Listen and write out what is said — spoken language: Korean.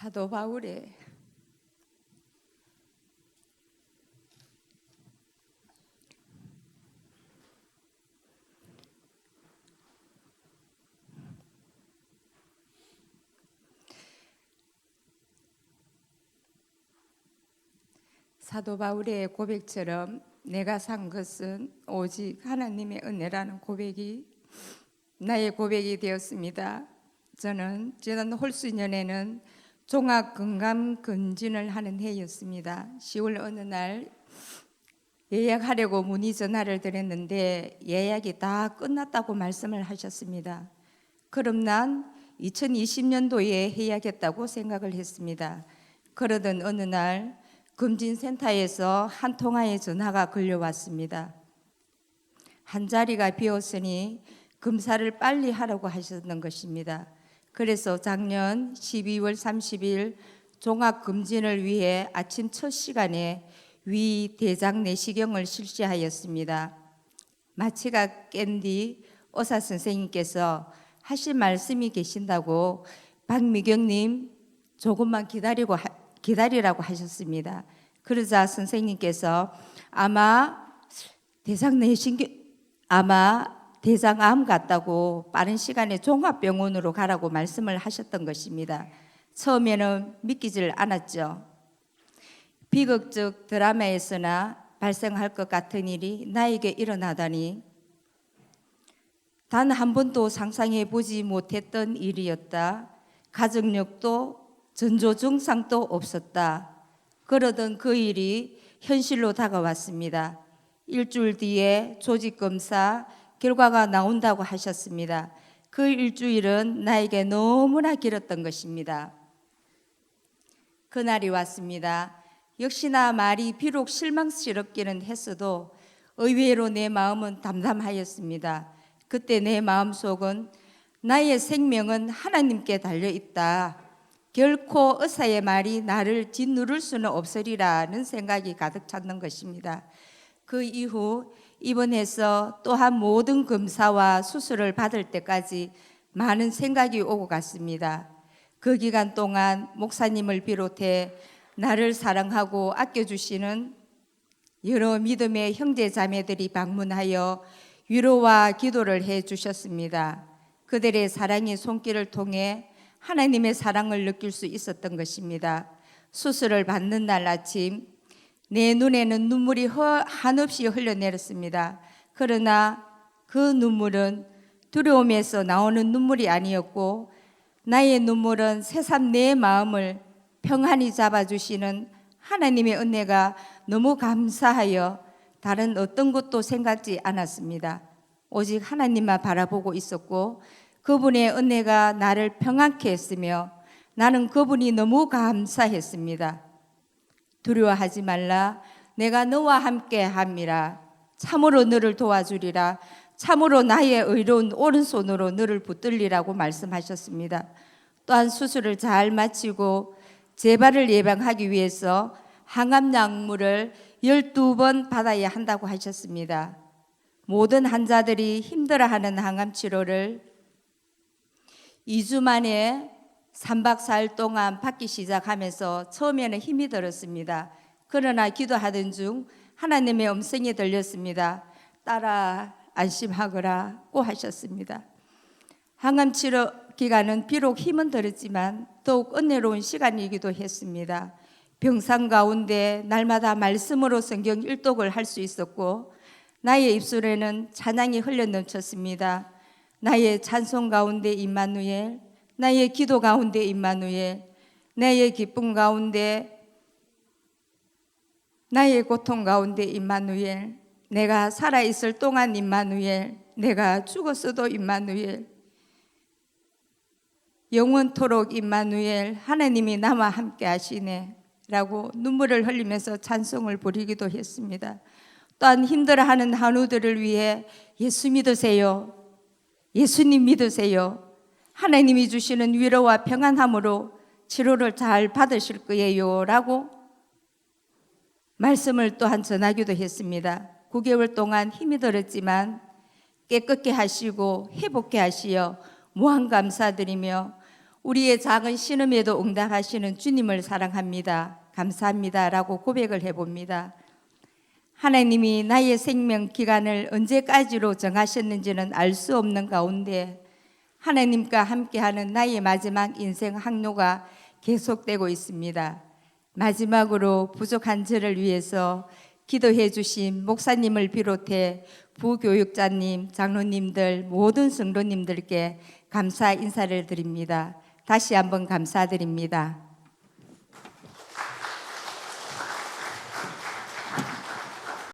사도 바울의 사도 바울의 고백처럼 내가 산 것은 오직 하나님의 은혜라는 고백이 나의 고백이 되었습니다. 저는 지난 홀수년에는 종합 건강 검진을 하는 해였습니다. 10월 어느 날 예약하려고 문의 전화를 드렸는데 예약이 다 끝났다고 말씀을 하셨습니다. 그럼 난 2020년도에 해야겠다고 생각을 했습니다. 그러던 어느 날 검진센터에서 한 통화의 전화가 걸려왔습니다. 한 자리가 비었으니 검사를 빨리 하라고 하셨던 것입니다. 그래서 작년 12월 30일 종합 검진을 위해 아침 첫 시간에 위 대장 내시경을 실시하였습니다. 마취가 깬 뒤 의사 선생님께서 하실 말씀이 계신다고 박미경님 조금만 기다리고 하- 기다리라고 하셨습니다. 그러자 선생님께서 아마 대장 내시경 아마 대장암 같다고 빠른 시간에 종합병원으로 가라고 말씀을 하셨던 것입니다. 처음에는 믿기질 않았죠. 비극적 드라마에서나 발생할 것 같은 일이 나에게 일어나다니 단 한 번도 상상해 보지 못했던 일이었다. 가족력도 전조 증상도 없었다. 그러던 그 일이 현실로 다가왔습니다. 일주일 뒤에 조직 검사 결과가 나온다고 하셨습니다. 그 일주일은 나에게 너무나 길었던 것입니다. 그날이 왔습니다. 역시나 말이 비록 실망스럽기는 했어도 의외로 내 마음은 담담하였습니다. 그때 내 마음속은 나의 생명은 하나님께 달려 있다. 결코 의사의 말이 나를 짓누를 수는 없으리라는 생각이 가득 찼는 것입니다. 그 이후 입원해서 또한 모든 검사와 수술을 받을 때까지 많은 생각이 오고 갔습니다. 그 기간 동안 목사님을 비롯해 나를 사랑하고 아껴주시는 여러 믿음의 형제 자매들이 방문하여 위로와 기도를 해 주셨습니다. 그들의 사랑의 손길을 통해 하나님의 사랑을 느낄 수 있었던 것입니다. 수술을 받는 날 아침 내 눈에는 눈물이 허- 한없이 흘러내렸습니다. 그러나 그 눈물은 두려움에서 나오는 눈물이 아니었고 나의 눈물은 새삼 내 마음을 평안히 잡아주시는 하나님의 은혜가 너무 감사하여 다른 어떤 것도 생각지 않았습니다. 오직 하나님만 바라보고 있었고 그분의 은혜가 나를 평안케 했으며 나는 그분이 너무 감사했습니다. 두려워하지 말라. 내가 너와 함께 함이라. 참으로 너를 도와주리라. 참으로 나의 의로운 오른손으로 너를 붙들리라고 말씀하셨습니다. 또한 수술을 잘 마치고 재발을 예방하기 위해서 항암 약물을 12번 받아야 한다고 하셨습니다. 모든 환자들이 힘들어하는 항암 치료를 2주 만에 3박 4일 동안 받기 시작하면서 처음에는 힘이 들었습니다. 그러나 기도하던 중 하나님의 음성이 들렸습니다. 따라 안심하거라 고 하셨습니다. 항암 치료 기간은 비록 힘은 들었지만 더욱 은혜로운 시간이기도 했습니다. 병상 가운데 날마다 말씀으로 성경 일독을 할 수 있었고 나의 입술에는 찬양이 흘러 넘쳤습니다. 나의 찬송 가운데 임마누엘, 나의 기도 가운데 임마누엘, 나의 기쁨 가운데 나의 고통 가운데 임마누엘, 내가 살아 있을 동안 임마누엘, 내가 죽었어도 임마누엘, 영원토록 임마누엘, 하나님이 나와 함께 하시네라고 눈물을 흘리면서 찬송을 부리기도 했습니다. 또한 힘들어하는 한우들을 위해 예수 믿으세요. 예수님 믿으세요. 하나님이 주시는 위로와 평안함으로 치료를 잘 받으실 거예요. 라고 말씀을 또한 전하기도 했습니다. 9개월 동안 힘이 들었지만 깨끗게 하시고 회복케 하시어 무한 감사드리며 우리의 작은 신음에도 응답하시는 주님을 사랑합니다. 감사합니다 라고 고백을 해봅니다. 하나님이 나의 생명 기간을 언제까지로 정하셨는지는 알 수 없는 가운데 하나님과 함께하는 나의 마지막 인생 항로가 계속되고 있습니다. 마지막으로 부족한 저를 위해서 기도해 주신 목사님을 비롯해 부교육자님, 장로님들, 모든 성도님들께 감사 인사를 드립니다. 다시 한번 감사드립니다.